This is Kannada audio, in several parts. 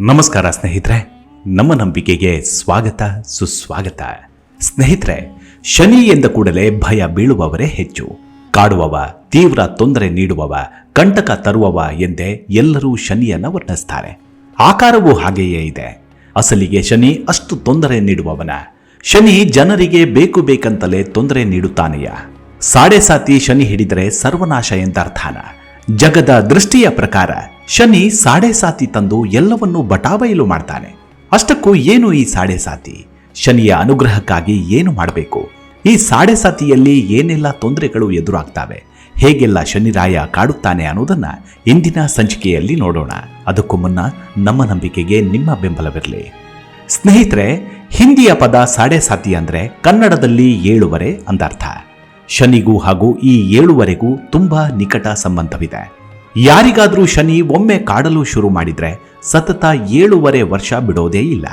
ನಮಸ್ಕಾರ ಸ್ನೇಹಿತರೆ, ನಮ್ಮ ನಂಬಿಕೆಗೆ ಸ್ವಾಗತ, ಸುಸ್ವಾಗತ. ಸ್ನೇಹಿತರೆ, ಶನಿ ಎಂದ ಕೂಡಲೇ ಭಯ ಬೀಳುವವರೇ ಹೆಚ್ಚು. ಕಾಡುವವ, ತೀವ್ರ ತೊಂದರೆ ನೀಡುವವ, ಕಂಟಕ ತರುವವ ಎಂದೇ ಎಲ್ಲರೂ ಶನಿಯನ್ನು ವರ್ಣಿಸ್ತಾರೆ. ಆಕಾರವೂ ಹಾಗೆಯೇ ಇದೆ. ಅಸಲಿಗೆ ಶನಿ ಅಷ್ಟು ತೊಂದರೆ ನೀಡುವವನ. ಶನಿ ಜನರಿಗೆ ಬೇಕು ಬೇಕಂತಲೇ ತೊಂದರೆ ನೀಡುತ್ತಾನೆಯ? ಸಾಡೆ ಸಾತಿ ಶನಿ ಹಿಡಿದರೆ ಸರ್ವನಾಶ ಎಂದರ್ಥಾನ? ಜಗದ ದೃಷ್ಟಿಯ ಪ್ರಕಾರ ಶನಿ ಸಾಡೆ ಸಾತಿ ತಂದು ಎಲ್ಲವನ್ನೂ ಬಟಾಬಯಲು ಮಾಡ್ತಾನೆ. ಅಷ್ಟಕ್ಕೂ ಏನು ಈ ಸಾಡೆ ಸಾತಿ ಶನಿಯ ಅನುಗ್ರಹಕ್ಕಾಗಿ ಏನು ಮಾಡಬೇಕು? ಈ ಸಾಡೆ ಸಾತಿಯಲ್ಲಿ ಏನೆಲ್ಲ ತೊಂದರೆಗಳು ಎದುರಾಗ್ತವೆ? ಹೇಗೆಲ್ಲ ಶನಿರಾಯ ಕಾಡುತ್ತಾನೆ ಅನ್ನೋದನ್ನ ಇಂದಿನ ಸಂಚಿಕೆಯಲ್ಲಿ ನೋಡೋಣ. ಅದಕ್ಕೂ ಮುನ್ನ ನಮ್ಮ ನಂಬಿಕೆಗೆ ನಿಮ್ಮ ಬೆಂಬಲವಿರಲಿ. ಸ್ನೇಹಿತರೆ, ಹಿಂದಿಯ ಪದ ಸಾಡೆ ಸಾತಿ ಅಂದ್ರೆ ಕನ್ನಡದಲ್ಲಿ ಏಳುವರೆ ಅಂದರ್ಥ. ಶನಿಗೂ ಹಾಗೂ ಈ ಏಳುವರೆಗೂ ತುಂಬಾ ನಿಕಟ ಸಂಬಂಧವಿದೆ. ಯಾರಿಗಾದ್ರೂ ಶನಿ ಒಮ್ಮೆ ಕಾಡಲು ಶುರು ಮಾಡಿದ್ರೆ ಸತತ ಏಳುವರೆ ವರ್ಷ ಬಿಡೋದೇ ಇಲ್ಲ.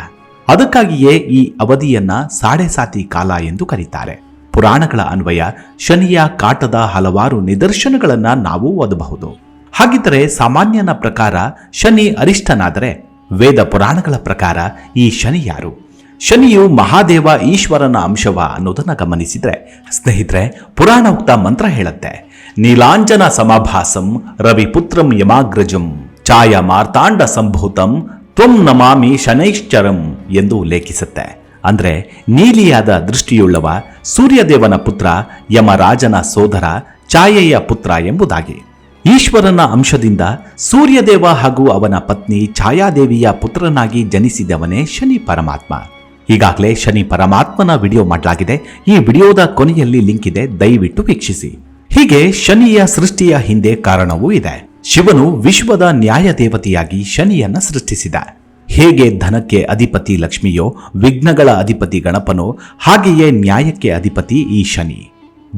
ಅದಕ್ಕಾಗಿಯೇ ಈ ಅವಧಿಯನ್ನ ಸಾಡೆ ಸಾತಿ ಕಾಲ ಎಂದು ಕರೀತಾರೆ. ಪುರಾಣಗಳ ಅನ್ವಯ ಶನಿಯ ಕಾಟದ ಹಲವಾರು ನಿದರ್ಶನಗಳನ್ನ ನಾವು ಓದಬಹುದು. ಹಾಗಿದ್ದರೆ ಸಾಮಾನ್ಯನ ಪ್ರಕಾರ ಶನಿ ಅರಿಷ್ಟನಾದರೆ ವೇದ ಪುರಾಣಗಳ ಪ್ರಕಾರ ಈ ಶನಿ ಯಾರು? ಶನಿಯು ಮಹಾದೇವ ಈಶ್ವರನ ಅಂಶವ ಅನ್ನೋದನ್ನ ಗಮನಿಸಿದ್ರೆ, ಸ್ನೇಹಿತರೆ, ಪುರಾಣೋಕ್ತ ಮಂತ್ರ ಹೇಳುತ್ತೆ, ನೀಲಾಂಜನ ಸಮಾಭಾಸಂ ರವಿಪುತ್ರಂ ಯಮಾಗ್ರಜಂ ಛಾಯ ಮಾರ್ತಾಂಡ ಸಂಭೂತಂ ತ್ವಂ ನಮಾಮಿ ಶನೈಶ್ಚರಂ ಎಂದು ಉಲ್ಲೇಖಿಸುತ್ತೆ ಅಂದ್ರೆ ನೀಲಿಯಾದ ದೃಷ್ಟಿಯುಳ್ಳವ ಸೂರ್ಯದೇವನ ಪುತ್ರ ಯಮರಾಜನ ಸೋದರ ಛಾಯೆಯ ಪುತ್ರ ಎಂಬುದಾಗಿ. ಈಶ್ವರನ ಅಂಶದಿಂದ ಸೂರ್ಯದೇವ ಹಾಗೂ ಅವನ ಪತ್ನಿ ಛಾಯಾದೇವಿಯ ಪುತ್ರನಾಗಿ ಜನಿಸಿದವನೇ ಶನಿ ಪರಮಾತ್ಮ. ಈಗಾಗಲೇ ಶನಿ ಪರಮಾತ್ಮನ ವಿಡಿಯೋ ಮಾಡಲಾಗಿದೆ. ಈ ವಿಡಿಯೋದ ಕೊನೆಯಲ್ಲಿ ಲಿಂಕ್ ಇದೆ, ದಯವಿಟ್ಟು ವೀಕ್ಷಿಸಿ. ಹೀಗೆ ಶನಿಯ ಸೃಷ್ಟಿಯ ಹಿಂದೆ ಕಾರಣವೂ ಇದೆ. ಶಿವನು ವಿಶ್ವದ ನ್ಯಾಯ ದೇವತೆಯಾಗಿ ಶನಿಯನ್ನ ಸೃಷ್ಟಿಸಿದ. ಹೇಗೆ ಧನಕ್ಕೆ ಅಧಿಪತಿ ಲಕ್ಷ್ಮಿಯೋ, ವಿಘ್ನಗಳ ಅಧಿಪತಿ ಗಣಪನೋ, ಹಾಗೆಯೇ ನ್ಯಾಯಕ್ಕೆ ಅಧಿಪತಿ ಈ ಶನಿ.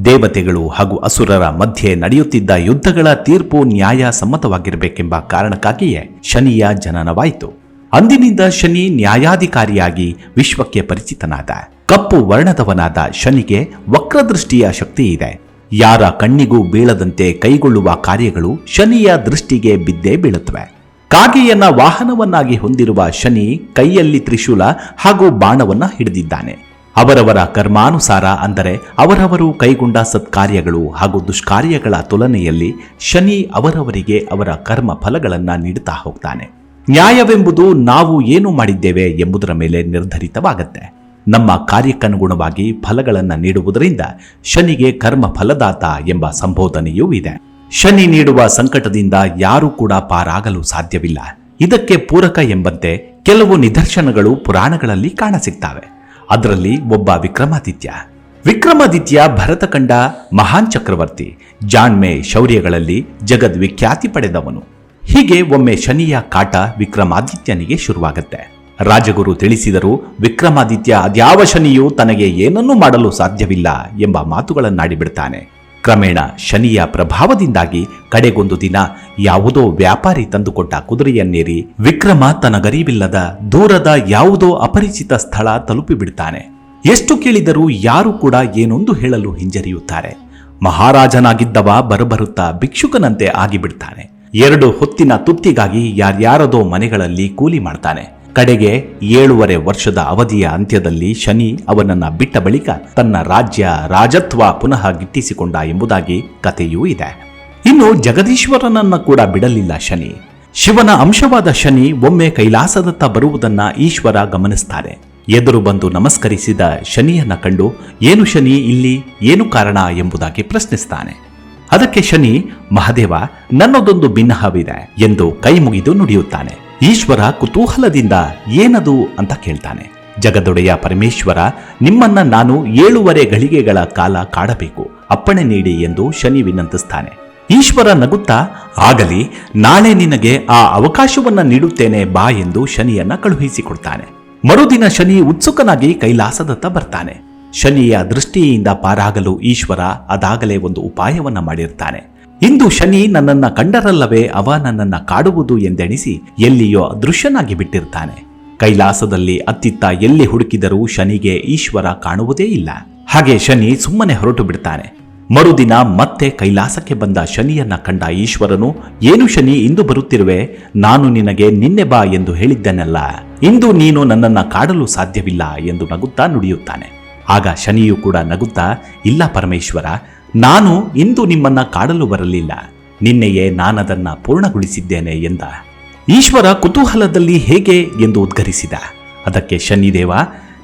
ದೇವತೆಗಳು ಹಾಗೂ ಅಸುರರ ಮಧ್ಯೆ ನಡೆಯುತ್ತಿದ್ದ ಯುದ್ಧಗಳ ತೀರ್ಪು ನ್ಯಾಯ ಸಮ್ಮತವಾಗಿರಬೇಕೆಂಬ ಕಾರಣಕ್ಕಾಗಿಯೇ ಶನಿಯ ಜನನವಾಯಿತು. ಅಂದಿನಿಂದ ಶನಿ ನ್ಯಾಯಾಧಿಕಾರಿಯಾಗಿ ವಿಶ್ವಕ್ಕೆ ಪರಿಚಿತನಾದ. ಕಪ್ಪು ವರ್ಣದವನಾದ ಶನಿಗೆ ವಕ್ರದೃಷ್ಟಿಯ ಶಕ್ತಿ ಇದೆ. ಯಾರ ಕಣ್ಣಿಗೂ ಬೀಳದಂತೆ ಕೈಗೊಳ್ಳುವ ಕಾರ್ಯಗಳು ಶನಿಯ ದೃಷ್ಟಿಗೆ ಬಿದ್ದೇ ಬೀಳುತ್ತವೆ. ಕಾಗೆಯನ್ನ ವಾಹನವನ್ನಾಗಿ ಹೊಂದಿರುವ ಶನಿ ಕೈಯಲ್ಲಿ ತ್ರಿಶೂಲ ಹಾಗೂ ಬಾಣವನ್ನ ಹಿಡಿದಿದ್ದಾನೆ. ಅವರವರ ಕರ್ಮಾನುಸಾರ ಅಂದರೆ ಅವರವರು ಕೈಗೊಂಡ ಸತ್ಕಾರ್ಯಗಳು ಹಾಗೂ ದುಷ್ಕಾರ್ಯಗಳ ತುಲನೆಯಲ್ಲಿ ಶನಿ ಅವರವರಿಗೆ ಅವರ ಕರ್ಮ ಫಲಗಳನ್ನು ನೀಡುತ್ತಾ ಹೋಗ್ತಾನೆ. ನ್ಯಾಯವೆಂಬುದು ನಾವು ಏನು ಮಾಡಿದ್ದೇವೆ ಎಂಬುದರ ಮೇಲೆ ನಿರ್ಧರಿತವಾಗತ್ತೆ. ನಮ್ಮ ಕಾರ್ಯಕ್ಕನುಗುಣವಾಗಿ ಫಲಗಳನ್ನು ನೀಡುವುದರಿಂದ ಶನಿಗೆ ಕರ್ಮ ಫಲದಾತ ಎಂಬ ಸಂಬೋಧನೆಯೂ ಇದೆ. ಶನಿ ನೀಡುವ ಸಂಕಟದಿಂದ ಯಾರೂ ಕೂಡ ಪಾರಾಗಲು ಸಾಧ್ಯವಿಲ್ಲ. ಇದಕ್ಕೆ ಪೂರಕ ಎಂಬಂತೆ ಕೆಲವು ನಿದರ್ಶನಗಳು ಪುರಾಣಗಳಲ್ಲಿ ಕಾಣಸಿಗ್ತವೆ. ಅದರಲ್ಲಿ ಒಬ್ಬ ವಿಕ್ರಮಾದಿತ್ಯ. ವಿಕ್ರಮಾದಿತ್ಯ ಭರತಖಂಡ ಮಹಾನ್ ಚಕ್ರವರ್ತಿ. ಜಾಣ್ಮೆ ಶೌರ್ಯಗಳಲ್ಲಿ ಜಗದ್ವಿಖ್ಯಾತಿ ಪಡೆದವನು. ಹೀಗೆ ಒಮ್ಮೆ ಶನಿಯ ಕಾಟ ವಿಕ್ರಮಾದಿತ್ಯನಿಗೆ ಶುರುವಾಗುತ್ತೆ. ರಾಜಗುರು ತಿಳಿಸಿದರು, ವಿಕ್ರಮಾದಿತ್ಯ, ಅದ್ಯಾವ ಶನಿಯು ತನಗೆ ಏನನ್ನೂ ಮಾಡಲು ಸಾಧ್ಯವಿಲ್ಲ ಎಂಬ ಮಾತುಗಳನ್ನಾಡಿಬಿಡ್ತಾನೆ. ಕ್ರಮೇಣ ಶನಿಯ ಪ್ರಭಾವದಿಂದಾಗಿ ಕಡೆಗೊಂದು ದಿನ ಯಾವುದೋ ವ್ಯಾಪಾರಿ ತಂದುಕೊಟ್ಟ ಕುದುರೆಯನ್ನೇರಿ ವಿಕ್ರಮ ತನಗರಿವಿಲ್ಲದ ದೂರದ ಯಾವುದೋ ಅಪರಿಚಿತ ಸ್ಥಳ ತಲುಪಿಬಿಡ್ತಾನೆ. ಎಷ್ಟು ಕೇಳಿದರೂ ಯಾರು ಕೂಡ ಏನೊಂದು ಹೇಳಲು ಹಿಂಜರಿಯುತ್ತಾರೆ. ಮಹಾರಾಜನಾಗಿದ್ದವ ಬರಬರುತ್ತಾ ಭಿಕ್ಷುಕನಂತೆ ಆಗಿಬಿಡ್ತಾನೆ. ಎರಡು ಹೊತ್ತಿನ ತುತ್ತಿಗಾಗಿ ಯಾರ್ಯಾರದೋ ಮನೆಗಳಲ್ಲಿ ಕೂಲಿ ಮಾಡ್ತಾನೆ. ಕಡೆಗೆ ಏಳುವರೆ ವರ್ಷದ ಅವಧಿಯ ಅಂತ್ಯದಲ್ಲಿ ಶನಿ ಅವನನ್ನ ಬಿಟ್ಟ ಬಳಿಕ ತನ್ನ ರಾಜ್ಯ ರಾಜತ್ವ ಪುನಃ ಗಿಟ್ಟಿಸಿಕೊಂಡ ಎಂಬುದಾಗಿ ಕಥೆಯೂ ಇದೆ. ಇನ್ನು ಜಗದೀಶ್ವರನನ್ನ ಕೂಡ ಬಿಡಲಿಲ್ಲ ಶನಿ. ಶಿವನ ಅಂಶವಾದ ಶನಿ ಒಮ್ಮೆ ಕೈಲಾಸದತ್ತ ಬರುವುದನ್ನ ಈಶ್ವರ ಗಮನಿಸ್ತಾರೆ. ಎದುರು ಬಂದು ನಮಸ್ಕರಿಸಿದ ಶನಿಯನ್ನ ಕಂಡು, ಏನು ಶನಿ ಇಲ್ಲಿ? ಏನು ಕಾರಣ? ಎಂಬುದಾಗಿ ಪ್ರಶ್ನಿಸ್ತಾನೆ. ಅದಕ್ಕೆ ಶನಿ, ಮಹಾದೇವ, ನನ್ನದೊಂದು ಭಿನ್ನಹವಿದೆ ಎಂದು ಕೈ ಮುಗಿದು ನುಡಿಯುತ್ತಾನೆ. ಈಶ್ವರ ಕುತೂಹಲದಿಂದ ಏನದು ಅಂತ ಕೇಳ್ತಾನೆ. ಜಗದೊಡೆಯ ಪರಮೇಶ್ವರ, ನಿಮ್ಮನ್ನ ನಾನು ಏಳುವರೆ ಗಳಿಗೆಗಳ ಕಾಲ ಕಾಡಬೇಕು. ಅಪ್ಪಣೆ ನೀಡಿ ಎಂದು ಶನಿ ವಿನಂತಿಸ್ತಾನೆ. ಈಶ್ವರ ನಗುತ್ತಾ, ಆಗಲಿ, ನಾಳೆ ನಿನಗೆ ಆ ಅವಕಾಶವನ್ನ ನೀಡುತ್ತೇನೆ ಬಾ ಎಂದು ಶನಿಯನ್ನ ಕಳುಹಿಸಿಕೊಡ್ತಾನೆ. ಮರುದಿನ ಶನಿ ಉತ್ಸುಕನಾಗಿ ಕೈಲಾಸದತ್ತ ಬರ್ತಾನೆ. ಶನಿಯ ದೃಷ್ಟಿಯಿಂದ ಪಾರಾಗಲು ಈಶ್ವರ ಅದಾಗಲೇ ಒಂದು ಉಪಾಯವನ್ನ ಮಾಡಿರ್ತಾನೆ. ಇಂದು ಶನಿ ನನ್ನನ್ನ ಕಂಡರಲ್ಲವೇ ಅವ ನನ್ನನ್ನ ಕಾಡುವುದು ಎಂದೆಣಿಸಿ ಎಲ್ಲಿಯೋ ಅದೃಶ್ಯನಾಗಿ ಬಿಟ್ಟಿರ್ತಾನೆ. ಕೈಲಾಸದಲ್ಲಿ ಅತ್ತಿತ್ತ ಎಲ್ಲಿ ಹುಡುಕಿದರೂ ಶನಿಗೆ ಈಶ್ವರ ಕಾಣುವುದೇ ಇಲ್ಲ. ಹಾಗೆ ಶನಿ ಸುಮ್ಮನೆ ಹೊರಟು ಬಿಡ್ತಾನೆ. ಮರುದಿನ ಮತ್ತೆ ಕೈಲಾಸಕ್ಕೆ ಬಂದ ಶನಿಯನ್ನ ಕಂಡ ಈಶ್ವರನು, ಏನು ಶನಿ, ಇಂದು ಬರುತ್ತಿರುವೆ? ನಾನು ನಿನಗೆ ನಿನ್ನೆ ಬಾ ಎಂದು ಹೇಳಿದ್ದನಲ್ಲ. ಇಂದು ನೀನು ನನ್ನನ್ನ ಕಾಡಲು ಸಾಧ್ಯವಿಲ್ಲ ಎಂದು ನಗುತ್ತಾ ನುಡಿಯುತ್ತಾನೆ. ಆಗ ಶನಿಯು ಕೂಡ ನಗುತ್ತಾ, ಇಲ್ಲ ಪರಮೇಶ್ವರ, ನಾನು ಇಂದು ನಿಮ್ಮನ್ನ ಕಾಡಲು ಬರಲಿಲ್ಲ. ನಿನ್ನೆಯೇ ನಾನದನ್ನ ಪೂರ್ಣಗೊಳಿಸಿದ್ದೇನೆ ಎಂದ. ಈಶ್ವರ ಕುತೂಹಲದಲ್ಲಿ ಹೇಗೆ ಎಂದು ಉದ್ಘರಿಸಿದ ಅದಕ್ಕೆ ಶನಿದೇವ,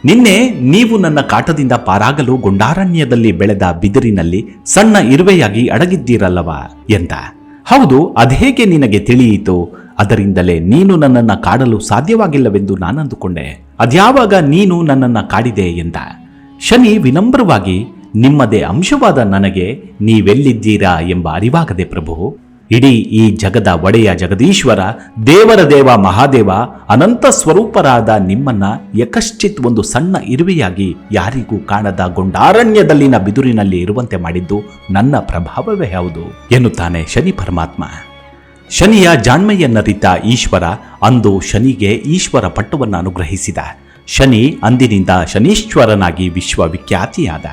ನಿನ್ನೆ ನೀವು ನನ್ನ ಕಾಟದಿಂದ ಪಾರಾಗಲು ಗೊಂಡಾರಣ್ಯದಲ್ಲಿ ಬೆಳೆದ ಬಿದಿರಿನಲ್ಲಿ ಸಣ್ಣ ಇರುವೆಯಾಗಿ ಅಡಗಿದ್ದೀರಲ್ಲವ? ಎಂದ. ಹೌದು ಅದೇಗೆ ನಿನಗೆ ತಿಳಿಯಿತು? ಅದರಿಂದಲೇ ನೀನು ನನ್ನನ್ನು ಕಾಡಲು ಸಾಧ್ಯವಾಗಿಲ್ಲವೆಂದು ನಾನಂದುಕೊಂಡೆ. ಅದ್ಯಾವಾಗ ನೀನು ನನ್ನನ್ನು ಕಾಡಿದೆ? ಎಂದ. ಶನಿ ವಿನಮ್ರವಾಗಿ, ನಿಮ್ಮದೇ ಅಂಶವಾದ ನನಗೆ ನೀವೆಲ್ಲಿದ್ದೀರಾ ಎಂಬ ಅರಿವಾಗದೆ ಪ್ರಭು. ಇಡೀ ಈ ಜಗದ ಒಡೆಯ ಜಗದೀಶ್ವರ, ದೇವರ ದೇವ ಮಹಾದೇವ, ಅನಂತ ಸ್ವರೂಪರಾದ ನಿಮ್ಮನ್ನ ಯಕಶ್ಚಿತ್ ಒಂದು ಸಣ್ಣ ಇರುವೆಯಾಗಿ ಯಾರಿಗೂ ಕಾಣದ ಗೊಂಡಾರಣ್ಯದಲ್ಲಿನ ಬಿದುರಿನಲ್ಲಿ ಇರುವಂತೆ ಮಾಡಿದ್ದು ನನ್ನ ಪ್ರಭಾವವೇ ಹೌದು, ಎನ್ನುತ್ತಾನೆ ಶನಿ ಪರಮಾತ್ಮ. ಶನಿಯ ಜಾಣ್ಮೆಯನ್ನರಿತ ಈಶ್ವರ ಅಂದು ಶನಿಗೆ ಈಶ್ವರ ಪಟ್ಟವನ್ನು ಅನುಗ್ರಹಿಸಿದ. ಶನಿ ಅಂದಿನಿಂದ ಶನೀಶ್ವರನಾಗಿ ವಿಶ್ವವಿಖ್ಯಾತಿಯಾದ.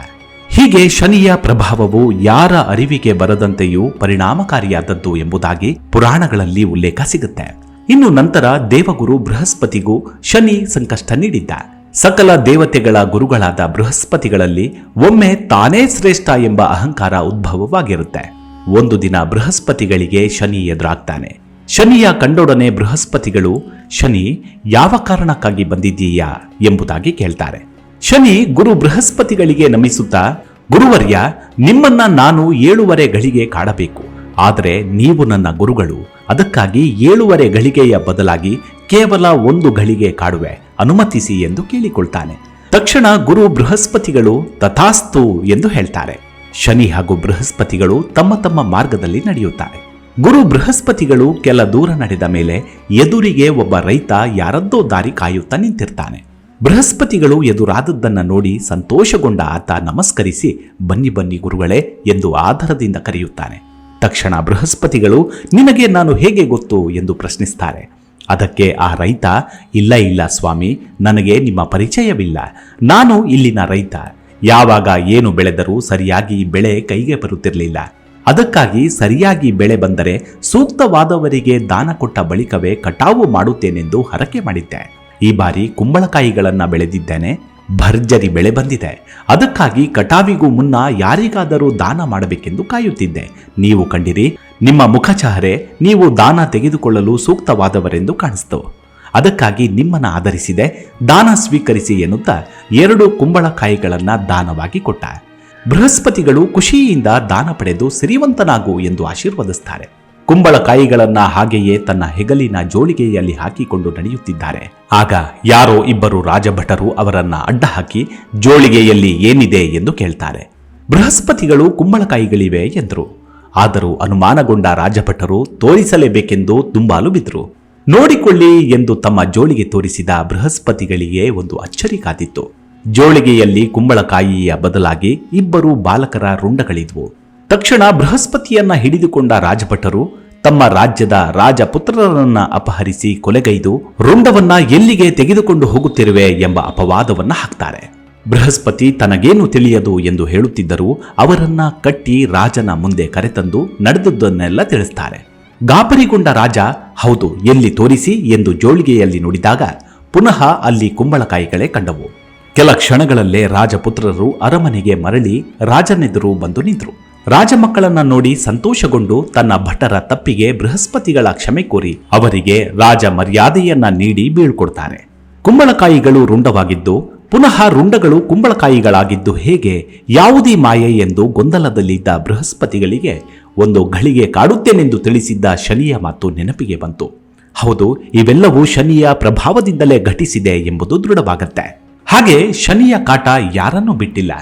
ಹೀಗೆ ಶನಿಯ ಪ್ರಭಾವವು ಯಾರ ಅರಿವಿಗೆ ಬರದಂತೆಯೂ ಪರಿಣಾಮಕಾರಿಯಾದದ್ದು ಎಂಬುದಾಗಿ ಪುರಾಣಗಳಲ್ಲಿ ಉಲ್ಲೇಖ ಸಿಗುತ್ತೆ. ಇನ್ನು ನಂತರ ದೇವಗುರು ಬೃಹಸ್ಪತಿಗೂ ಶನಿ ಸಂಕಷ್ಟ ನೀಡಿದ್ದ. ಸಕಲ ದೇವತೆಗಳ ಗುರುಗಳಾದ ಬೃಹಸ್ಪತಿಗಳಲ್ಲಿ ಒಮ್ಮೆ ತಾನೇ ಶ್ರೇಷ್ಠ ಎಂಬ ಅಹಂಕಾರ ಉದ್ಭವವಾಗಿರುತ್ತೆ. ಒಂದು ದಿನ ಬೃಹಸ್ಪತಿಗಳಿಗೆ ಶನಿ ಎದುರಾಗ್ತಾನೆ. ಶನಿಯ ಕಂಡೊಡನೆ ಬೃಹಸ್ಪತಿಗಳು, ಶನಿ, ಯಾವ ಕಾರಣಕ್ಕಾಗಿ ಬಂದಿದ್ದೀಯಾ? ಎಂಬುದಾಗಿ ಕೇಳ್ತಾರೆ. ಶನಿ, ಗುರು ಬೃಹಸ್ಪತಿಗಳಿಗೆ ನಮಿಸುತ್ತಾ, ಗುರುವರ್ಯ, ನಿಮ್ಮನ್ನ ನಾನು ಏಳುವರೆ ಗಳಿಗೆ ಕಾಡಬೇಕು. ಆದರೆ ನೀವು ನನ್ನ ಗುರುಗಳು. ಅದಕ್ಕಾಗಿ ಏಳುವರೆ ಗಳಿಗೆಯ ಬದಲಾಗಿ ಕೇವಲ ಒಂದು ಗಳಿಗೆ ಕಾಡುವೆ. ಅನುಮತಿಸಿ ಎಂದು ಕೇಳಿಕೊಳ್ತಾನೆ. ತಕ್ಷಣ ಗುರು ಬೃಹಸ್ಪತಿಗಳು, ತಥಾಸ್ತು ಎಂದು ಹೇಳ್ತಾರೆ. ಶನಿ ಹಾಗೂ ಬೃಹಸ್ಪತಿಗಳು ತಮ್ಮ ತಮ್ಮ ಮಾರ್ಗದಲ್ಲಿ ನಡೆಯುತ್ತಾರೆ. ಗುರು ಬೃಹಸ್ಪತಿಗಳು ಕೆಲ ದೂರ ನಡೆದ ಮೇಲೆ ಎದುರಿಗೆ ಒಬ್ಬ ರೈತ ಯಾರದ್ದೋ ದಾರಿ ಕಾಯುತ್ತಾ ನಿಂತಿರ್ತಾನೆ. ಬೃಹಸ್ಪತಿಗಳು ಎದುರಾದದ್ದನ್ನ ನೋಡಿ ಸಂತೋಷಗೊಂಡ ಆತ ನಮಸ್ಕರಿಸಿ, ಬನ್ನಿ ಬನ್ನಿ ಗುರುಗಳೇ ಎಂದು ಆದರದಿಂದ ಕರೆಯುತ್ತಾನೆ. ತಕ್ಷಣ ಬೃಹಸ್ಪತಿಗಳು, ನಿನಗೆ ನಾನು ಹೇಗೆ ಗೊತ್ತು ಎಂದು ಪ್ರಶ್ನಿಸ್ತಾರೆ. ಅದಕ್ಕೆ ಆ ರೈತ, ಇಲ್ಲ ಇಲ್ಲ ಸ್ವಾಮಿ, ನನಗೆ ನಿಮ್ಮ ಪರಿಚಯವಿಲ್ಲ. ನಾನು ಇಲ್ಲಿನ ರೈತ. ಯಾವಾಗ ಏನು ಬೆಳೆದರೂ ಸರಿಯಾಗಿ ಬೆಳೆ ಕೈಗೆ ಬರುತ್ತಿರಲಿಲ್ಲ. ಅದಕ್ಕಾಗಿ ಸರಿಯಾಗಿ ಬೆಳೆ ಬಂದರೆ ಸೂಕ್ತವಾದವರಿಗೆ ದಾನ ಕೊಟ್ಟ ಬಳಿಕವೇ ಕಟಾವು ಮಾಡುತ್ತೇನೆಂದು ಹರಕೆ ಮಾಡಿದ್ದೆ. ಈ ಬಾರಿ ಕುಂಬಳಕಾಯಿಗಳನ್ನ ಬೆಳೆದಿದ್ದೇನೆ. ಭರ್ಜರಿ ಬೆಳೆ ಬಂದಿದೆ. ಅದಕ್ಕಾಗಿ ಕಟಾವಿಗೂ ಮುನ್ನ ಯಾರಿಗಾದರೂ ದಾನ ಮಾಡಬೇಕೆಂದು ಕಾಯುತ್ತಿದ್ದೆ. ನೀವು ಕಂಡಿರಿ, ನಿಮ್ಮ ಮುಖಚಹರೆ ನೀವು ದಾನ ತೆಗೆದುಕೊಳ್ಳಲು ಸೂಕ್ತವಾದವರೆಂದು ಕಾಣಿಸ್ತು. ಅದಕ್ಕಾಗಿ ನಿಮ್ಮನ್ನ ಆಧರಿಸಿದೆ, ದಾನ ಸ್ವೀಕರಿಸಿ ಎನ್ನುತ್ತಾ ಎರಡು ಕುಂಬಳಕಾಯಿಗಳನ್ನ ದಾನವಾಗಿ ಕೊಟ್ಟ. ಬೃಹಸ್ಪತಿಗಳು ಖುಷಿಯಿಂದ ದಾನ ಪಡೆದು ಸಿರಿವಂತನಾಗು ಎಂದು ಆಶೀರ್ವದಿಸ್ತಾರೆ. ಕುಂಬಳಕಾಯಿಗಳನ್ನ ಹಾಗೆಯೇ ತನ್ನ ಹೆಗಲಿನ ಜೋಳಿಗೆಯಲ್ಲಿ ಹಾಕಿಕೊಂಡು ನಡೆಯುತ್ತಿದ್ದಾರೆ. ಆಗ ಯಾರೋ ಇಬ್ಬರು ರಾಜಭಟರು ಅವರನ್ನ ಅಡ್ಡ ಹಾಕಿ ಜೋಳಿಗೆಯಲ್ಲಿ ಏನಿದೆ ಎಂದು ಕೇಳ್ತಾರೆ. ಬೃಹಸ್ಪತಿಗಳು ಕುಂಬಳಕಾಯಿಗಳಿವೆ ಎಂದರು. ಆದರೂ ಅನುಮಾನಗೊಂಡ ರಾಜಭಟರು ತೋರಿಸಲೇಬೇಕೆಂದು ದುಂಬಾಲು ಬಿದ್ರು. ನೋಡಿಕೊಳ್ಳಿ ಎಂದು ತಮ್ಮ ಜೋಳಿಗೆ ತೋರಿಸಿದ ಬೃಹಸ್ಪತಿಗಳಿಗೆ ಒಂದು ಅಚ್ಚರಿ ಕಾದಿತ್ತು. ಜೋಳಿಗೆಯಲ್ಲಿ ಕುಂಬಳಕಾಯಿಯ ಬದಲಾಗಿ ಇಬ್ಬರು ಬಾಲಕರ ರುಂಡಗಳಿದ್ವು. ತಕ್ಷಣ ಬೃಹಸ್ಪತಿಯನ್ನ ಹಿಡಿದುಕೊಂಡ ರಾಜಭಟರು ತಮ್ಮ ರಾಜ್ಯದ ರಾಜಪುತ್ರರನ್ನ ಅಪಹರಿಸಿ ಕೊಲೆಗೈದು ರುಂಡವನ್ನ ಎಲ್ಲಿಗೆ ತೆಗೆದುಕೊಂಡು ಹೋಗುತ್ತಿರುವೆ ಎಂಬ ಅಪವಾದವನ್ನ ಹಾಕ್ತಾರೆ. ಬೃಹಸ್ಪತಿ ತನಗೇನು ತಿಳಿಯದು ಎಂದು ಹೇಳುತ್ತಿದ್ದರೂ ಅವರನ್ನ ಕಟ್ಟಿ ರಾಜನ ಮುಂದೆ ಕರೆತಂದು ನಡೆದದ್ದನ್ನೆಲ್ಲ ತಿಳಿಸ್ತಾರೆ. ಗಾಬರಿಗೊಂಡ ರಾಜ, ಹೌದು, ಎಲ್ಲಿ ತೋರಿಸಿ? ಎಂದು ಜೋಳಿಗೆಯಲ್ಲಿ ನುಡಿದಾಗ ಪುನಃ ಅಲ್ಲಿ ಕುಂಬಳಕಾಯಿಗಳೇ ಕಂಡವು. ಕೆಲ ಕ್ಷಣಗಳಲ್ಲೇ ರಾಜಪುತ್ರರು ಅರಮನೆಗೆ ಮರಳಿ ರಾಜನೆದುರು ಬಂದು ನಿಂತರು. ರಾಜಮಕ್ಕಳನ್ನ ನೋಡಿ ಸಂತೋಷಗೊಂಡು ತನ್ನ ಭಟರ ತಪ್ಪಿಗೆ ಬೃಹಸ್ಪತಿಗಳ ಕ್ಷಮೆ ಕೋರಿ ಅವರಿಗೆ ರಾಜ ಮರ್ಯಾದೆಯನ್ನ ನೀಡಿ ಬೀಳ್ಕೊಡ್ತಾರೆ ಕುಂಬಳಕಾಯಿಗಳು ರುಂಡವಾಗಿದ್ದು, ಪುನಃ ರುಂಡಗಳು ಕುಂಬಳಕಾಯಿಗಳಾಗಿದ್ದು ಹೇಗೆ ಯಾವುದೇ ಮಾಯೆ ಎಂದು ಗೊಂದಲದಲ್ಲಿದ್ದ ಬೃಹಸ್ಪತಿಗಳಿಗೆ ಒಂದು ಘಳಿಗೆ ಕಾಡುತ್ತೇನೆಂದು ತಿಳಿಸಿದ್ದ ಶನಿಯ ಮಾತು ನೆನಪಿಗೆ ಬಂತು. ಹೌದು, ಇವೆಲ್ಲವೂ ಶನಿಯ ಪ್ರಭಾವದಿಂದಲೇ ಘಟಿಸಿದೆ ಎಂಬುದು ದೃಢವಾಗತ್ತೆ. ಹಾಗೆ ಶನಿಯ ಕಾಟ ಯಾರನ್ನೂ ಬಿಟ್ಟಿಲ್ಲ.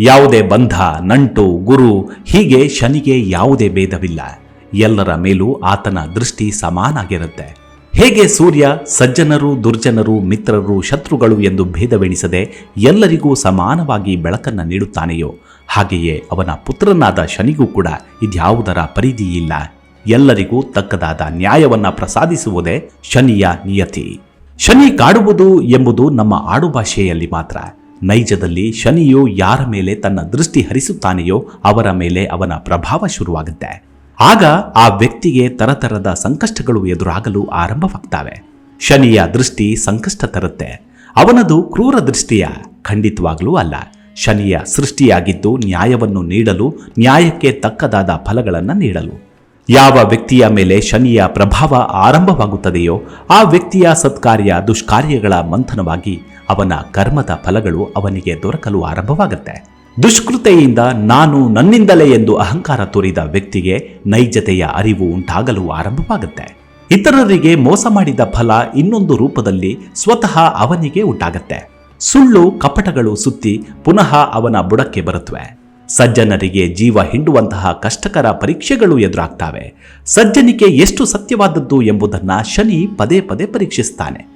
ಯಾವುದೇ ಬಂಧ, ನಂಟು, ಗುರು, ಹೀಗೆ ಶನಿಗೆ ಯಾವುದೇ ಭೇದವಿಲ್ಲ. ಎಲ್ಲರ ಮೇಲೂ ಆತನ ದೃಷ್ಟಿ ಸಮಾನಾಗಿರುತ್ತೆ. ಹೇಗೆ ಸೂರ್ಯ ಸಜ್ಜನರು, ದುರ್ಜನರು, ಮಿತ್ರರು, ಶತ್ರುಗಳು ಎಂದು ಭೇದವೆಣಿಸದೆ ಎಲ್ಲರಿಗೂ ಸಮಾನವಾಗಿ ಬೆಳಕನ್ನ ನೀಡುತ್ತಾನೆಯೋ, ಹಾಗೆಯೇ ಅವನ ಪುತ್ರನಾದ ಶನಿಗೂ ಕೂಡ ಇದ್ಯಾವುದರ ಪರಿಧಿಯಿಲ್ಲ ಎಲ್ಲರಿಗೂ ತಕ್ಕದಾದ ನ್ಯಾಯವನ್ನ ಪ್ರಸಾದಿಸುವುದೇ ಶನಿಯ ನಿಯತಿ. ಶನಿ ಕಾಡುವುದು ಎಂಬುದು ನಮ್ಮ ಆಡುಭಾಷೆಯಲ್ಲಿ ಮಾತ್ರ. ನೈಜದಲ್ಲಿ ಶನಿಯು ಯಾರ ಮೇಲೆ ತನ್ನ ದೃಷ್ಟಿ ಹರಿಸುತ್ತಾನೆಯೋ ಅವರ ಮೇಲೆ ಅವನ ಪ್ರಭಾವ ಶುರುವಾಗುತ್ತೆ. ಆಗ ಆ ವ್ಯಕ್ತಿಗೆ ತರತರದ ಸಂಕಷ್ಟಗಳು ಎದುರಾಗಲು ಆರಂಭವಾಗ್ತವೆ. ಶನಿಯ ದೃಷ್ಟಿ ಸಂಕಷ್ಟ ತರುತ್ತೆ. ಅವನದು ಕ್ರೂರ ದೃಷ್ಟಿಯ ಖಂಡಿತವಾಗಲೂ ಅಲ್ಲ. ಶನಿಯ ಸೃಷ್ಟಿಯಾಗಿದ್ದು ನ್ಯಾಯವನ್ನು ನೀಡಲು ನ್ಯಾಯಕ್ಕೆ ತಕ್ಕದಾದ ಫಲಗಳನ್ನು ನೀಡಲು. ಯಾವ ವ್ಯಕ್ತಿಯ ಮೇಲೆ ಶನಿಯ ಪ್ರಭಾವ ಆರಂಭವಾಗುತ್ತದೆಯೋ ಆ ವ್ಯಕ್ತಿಯ ಸತ್ಕಾರ್ಯ ದುಷ್ಕಾರ್ಯಗಳ ಮಂಥನವಾಗಿ ಅವನ ಕರ್ಮದ ಫಲಗಳು ಅವನಿಗೆ ದೊರಕಲು ಆರಂಭವಾಗುತ್ತೆ. ದುಷ್ಕೃತೆಯಿಂದ ನಾನು ನನ್ನಿಂದಲೇ ಎಂದು ಅಹಂಕಾರ ತೋರಿದ ವ್ಯಕ್ತಿಗೆ ನೈಜತೆಯ ಅರಿವು ಉಂಟಾಗಲು ಆರಂಭವಾಗುತ್ತೆ. ಇತರರಿಗೆ ಮೋಸ ಮಾಡಿದ ಫಲ ಇನ್ನೊಂದು ರೂಪದಲ್ಲಿ ಸ್ವತಃ ಅವನಿಗೆ ಉಂಟಾಗತ್ತೆ. ಸುಳ್ಳು, ಕಪಟಗಳು ಸುತ್ತಿ ಪುನಃ ಅವನ ಬುಡಕ್ಕೆ ಬರುತ್ತವೆ ಸಜ್ಜನರಿಗೆ ಜೀವ ಹಿಂಡುವಂತಹ ಕಷ್ಟಕರ ಪರೀಕ್ಷೆಗಳು ಎದುರಾಗ್ತವೆ. ಸಜ್ಜನಿಕೆ ಎಷ್ಟು ಸತ್ಯವಾದದ್ದು ಎಂಬುದನ್ನ ಶನಿ ಪದೇ ಪದೇ ಪರೀಕ್ಷಿಸ್ತಾನೆ.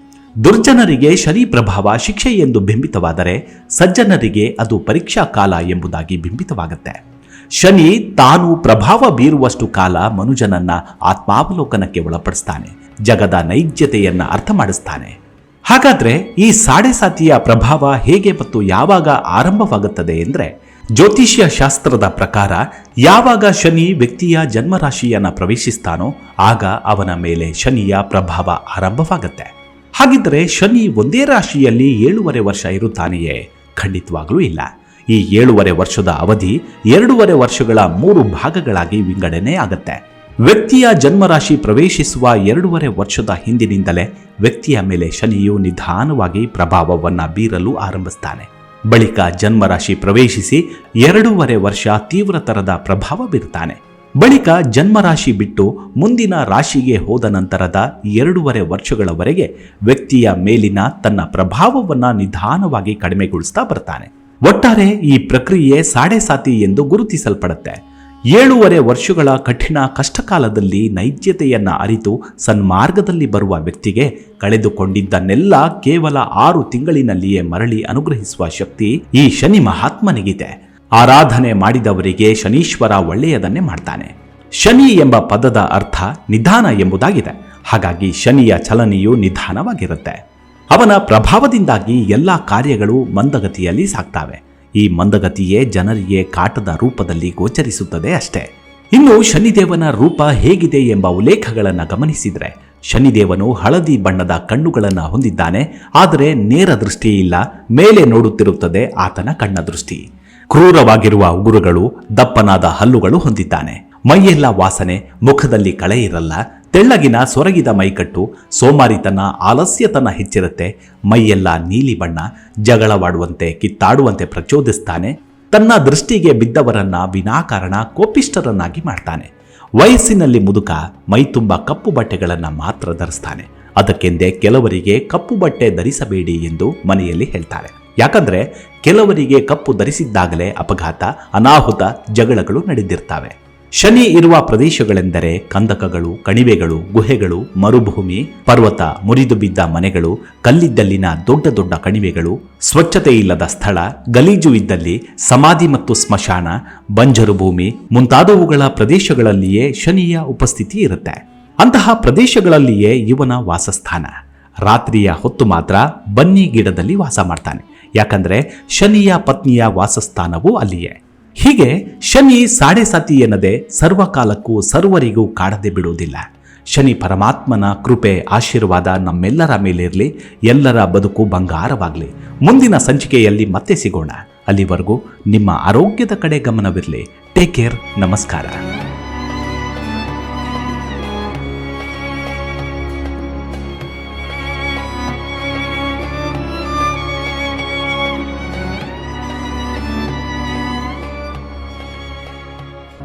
ದುರ್ಜನರಿಗೆ ಶನಿ ಪ್ರಭಾವ ಶಿಕ್ಷೆ ಎಂದು ಬಿಂಬಿತವಾದರೆ ಸಜ್ಜನರಿಗೆ ಅದು ಪರೀಕ್ಷಾ ಕಾಲ ಎಂಬುದಾಗಿ ಬಿಂಬಿತವಾಗುತ್ತೆ. ಶನಿ ತಾನು ಪ್ರಭಾವ ಬೀರುವಷ್ಟು ಕಾಲ ಮನುಜನನ್ನ ಆತ್ಮಾವಲೋಕನಕ್ಕೆ ಒಳಪಡಿಸ್ತಾನೆ. ಜಗದ ನೈಜ್ಯತೆಯನ್ನ ಅರ್ಥ ಮಾಡಿಸ್ತಾನೆ. ಹಾಗಾದ್ರೆ ಈ ಸಾಡೆ ಸಾತಿಯ ಪ್ರಭಾವ ಹೇಗೆ ಮತ್ತು ಯಾವಾಗ ಆರಂಭವಾಗುತ್ತದೆ ಎಂದ್ರೆ ಜ್ಯೋತಿಷ್ಯ ಶಾಸ್ತ್ರದ ಪ್ರಕಾರ ಯಾವಾಗ ಶನಿ ವ್ಯಕ್ತಿಯ ಜನ್ಮರಾಶಿಯನ್ನು ಪ್ರವೇಶಿಸ್ತಾನೋ ಆಗ ಅವನ ಮೇಲೆ ಶನಿಯ ಪ್ರಭಾವ ಆರಂಭವಾಗುತ್ತೆ. ಹಾಗಿದ್ದರೆ ಶನಿ ಒಂದೇ ರಾಶಿಯಲ್ಲಿ ಏಳೂವರೆ ವರ್ಷ ಇರುತ್ತಾನೆಯೇ? ಖಂಡಿತವಾಗಲೂ ಇಲ್ಲ. ಈ ಏಳೂವರೆ ವರ್ಷದ ಅವಧಿ ಎರಡೂವರೆ ವರ್ಷಗಳ ಮೂರು ಭಾಗಗಳಾಗಿ ವಿಂಗಡಣೆ ಆಗುತ್ತೆ. ವ್ಯಕ್ತಿಯ ಜನ್ಮರಾಶಿ ಪ್ರವೇಶಿಸುವ ಎರಡೂವರೆ ವರ್ಷದ ಹಿಂದಿನಿಂದಲೇ ವ್ಯಕ್ತಿಯ ಮೇಲೆ ಶನಿಯು ನಿಧಾನವಾಗಿ ಪ್ರಭಾವವನ್ನ ಬೀರಲು ಆರಂಭಿಸ್ತಾನೆ. ಬಳಿಕ ಜನ್ಮರಾಶಿ ಪ್ರವೇಶಿಸಿ ಎರಡೂವರೆ ವರ್ಷ ತೀವ್ರತರದ ಪ್ರಭಾವ ಬೀರ್ತಾನೆ ಬಳಿಕ ಜನ್ಮರಾಶಿ ಬಿಟ್ಟು ಮುಂದಿನ ರಾಶಿಗೆ ಹೋದ ನಂತರದ ಎರಡೂವರೆ ವರ್ಷಗಳವರೆಗೆ ವ್ಯಕ್ತಿಯ ಮೇಲಿನ ತನ್ನ ಪ್ರಭಾವವನ್ನು ನಿಧಾನವಾಗಿ ಕಡಿಮೆಗೊಳಿಸ್ತಾ ಬರ್ತಾನೆ. ಒಟ್ಟಾರೆ ಈ ಪ್ರಕ್ರಿಯೆ ಸಾಡೆ ಸಾತಿ ಎಂದು ಗುರುತಿಸಲ್ಪಡುತ್ತೆ. ಏಳೂವರೆ ವರ್ಷಗಳ ಕಠಿಣ ಕಷ್ಟಕಾಲದಲ್ಲಿ ನೈಜ್ಯತೆಯನ್ನು ಅರಿತು ಸನ್ಮಾರ್ಗದಲ್ಲಿ ಬರುವ ವ್ಯಕ್ತಿಗೆ ಕಳೆದುಕೊಂಡಿದ್ದನ್ನೆಲ್ಲ ಕೇವಲ ಆರು ತಿಂಗಳಿನಲ್ಲಿಯೇ ಮರಳಿ ಅನುಗ್ರಹಿಸುವ ಶಕ್ತಿ ಈ ಶನಿ ಮಹಾತ್ಮನಿಗಿದೆ. ಆರಾಧನೆ ಮಾಡಿದವರಿಗೆ ಶನೀಶ್ವರ ಒಳ್ಳೆಯದನ್ನೇ ಮಾಡ್ತಾನೆ. ಶನಿ ಎಂಬ ಪದದ ಅರ್ಥ ನಿಧಾನ ಎಂಬುದಾಗಿದೆ. ಹಾಗಾಗಿ ಶನಿಯ ಚಲನೆಯು ನಿಧಾನವಾಗಿರುತ್ತೆ. ಅವನ ಪ್ರಭಾವದಿಂದಾಗಿ ಎಲ್ಲ ಕಾರ್ಯಗಳು ಮಂದಗತಿಯಲ್ಲಿ ಸಾಗ್ತಾವೆ. ಈ ಮಂದಗತಿಯೇ ಜನರಿಗೆ ಕಾಟದ ರೂಪದಲ್ಲಿ ಗೋಚರಿಸುತ್ತದೆ ಅಷ್ಟೇ. ಇನ್ನು ಶನಿದೇವನ ರೂಪ ಹೇಗಿದೆ ಎಂಬ ಉಲ್ಲೇಖಗಳನ್ನು ಗಮನಿಸಿದರೆ, ಶನಿದೇವನು ಹಳದಿ ಬಣ್ಣದ ಕಣ್ಣುಗಳನ್ನು ಹೊಂದಿದ್ದಾನೆ, ಆದರೆ ನೇರ ದೃಷ್ಟಿ ಇಲ್ಲ, ಮೇಲೆ ನೋಡುತ್ತಿರುತ್ತದೆ ಆತನ ಕಣ್ಣ ದೃಷ್ಟಿ ಕ್ರೂರವಾಗಿರುವ ಉಗುರುಗಳು, ದಪ್ಪನಾದ ಹಲ್ಲುಗಳು ಹೊಂದಿದ್ದಾನೆ. ಮೈಯೆಲ್ಲ ವಾಸನೆ, ಮುಖದಲ್ಲಿ ಕಳೆ ಇರಲ್ಲ, ತೆಳ್ಳಗಿನ ಸೊರಗಿದ ಮೈಕಟ್ಟು, ಸೋಮಾರಿತನ, ಆಲಸ್ಯತನ ಹೆಚ್ಚಿರುತ್ತೆ, ಮೈಯೆಲ್ಲ ನೀಲಿ ಬಣ್ಣ, ಜಗಳವಾಡುವಂತೆ, ಕಿತ್ತಾಡುವಂತೆ ಪ್ರಚೋದಿಸ್ತಾನೆ, ತನ್ನ ದೃಷ್ಟಿಗೆ ಬಿದ್ದವರನ್ನ ವಿನಾಕಾರಣ ಕೋಪಿಷ್ಟರನ್ನಾಗಿ ಮಾಡ್ತಾನೆ. ವಯಸ್ಸಿನಲ್ಲಿ ಮುದುಕ ಮೈತುಂಬ ಕಪ್ಪು ಬಟ್ಟೆಗಳನ್ನು ಮಾತ್ರ ಧರಿಸ್ತಾನೆ. ಅದಕ್ಕೆಂದೇ ಕೆಲವರಿಗೆ ಕಪ್ಪು ಬಟ್ಟೆ ಧರಿಸಬೇಡಿ ಎಂದು ಮನೆಯಲ್ಲಿ ಹೇಳ್ತಾರೆ. ಯಾಕಂದ್ರೆ, ಕೆಲವರಿಗೆ ಕಪ್ಪು ಧರಿಸಿದ್ದಾಗಲೇ ಅಪಘಾತ, ಅನಾಹುತ, ಜಗಳಗಳು ನಡೆದಿರ್ತವೆ. ಶನಿ ಇರುವ ಪ್ರದೇಶಗಳೆಂದರೆ ಕಂದಕಗಳು, ಕಣಿವೆಗಳು, ಗುಹೆಗಳು, ಮರುಭೂಮಿ, ಪರ್ವತ, ಮುರಿದು ಬಿದ್ದ ಮನೆಗಳು, ಕಲ್ಲಿದ್ದಲ್ಲಿನ ದೊಡ್ಡ ದೊಡ್ಡ ಕಣಿವೆಗಳು, ಸ್ವಚ್ಛತೆ ಇಲ್ಲದ ಸ್ಥಳ, ಗಲೀಜು ಇದ್ದಲ್ಲಿ ಸಮಾಧಿ ಮತ್ತು ಸ್ಮಶಾನ, ಬಂಜರು ಭೂಮಿ ಮುಂತಾದವುಗಳ ಪ್ರದೇಶಗಳಲ್ಲಿಯೇ ಶನಿಯ ಉಪಸ್ಥಿತಿ ಇರುತ್ತೆ. ಅಂತಹ ಪ್ರದೇಶಗಳಲ್ಲಿಯೇ ಇವನ ವಾಸಸ್ಥಾನ. ರಾತ್ರಿಯ ಹೊತ್ತು ಮಾತ್ರ ಬನ್ನಿ ಗಿಡದಲ್ಲಿ ವಾಸ ಮಾಡ್ತಾನೆ. ಯಾಕಂದ್ರೆ ಶನಿಯ ಪತ್ನಿಯ ವಾಸಸ್ಥಾನವೂ ಅಲ್ಲಿಯೇ. ಹೀಗೆ ಶನಿ ಸಾಡೆ ಸಾತಿ ಎನ್ನದೆ ಸರ್ವಕಾಲಕ್ಕೂ ಸರ್ವರಿಗೂ ಕಾಡದೆ ಬಿಡುವುದಿಲ್ಲ. ಶನಿ ಪರಮಾತ್ಮನ ಕೃಪೆ, ಆಶೀರ್ವಾದ ನಮ್ಮೆಲ್ಲರ ಮೇಲಿರಲಿ, ಎಲ್ಲರ ಬದುಕು ಬಂಗಾರವಾಗಲಿ. ಮುಂದಿನ ಸಂಚಿಕೆಯಲ್ಲಿ ಮತ್ತೆ ಸಿಗೋಣ. ಅಲ್ಲಿವರೆಗೂ ನಿಮ್ಮ ಆರೋಗ್ಯದ ಕಡೆ ಗಮನವಿರಲಿ. ಟೇಕ್ ಕೇರ್ ನಮಸ್ಕಾರ.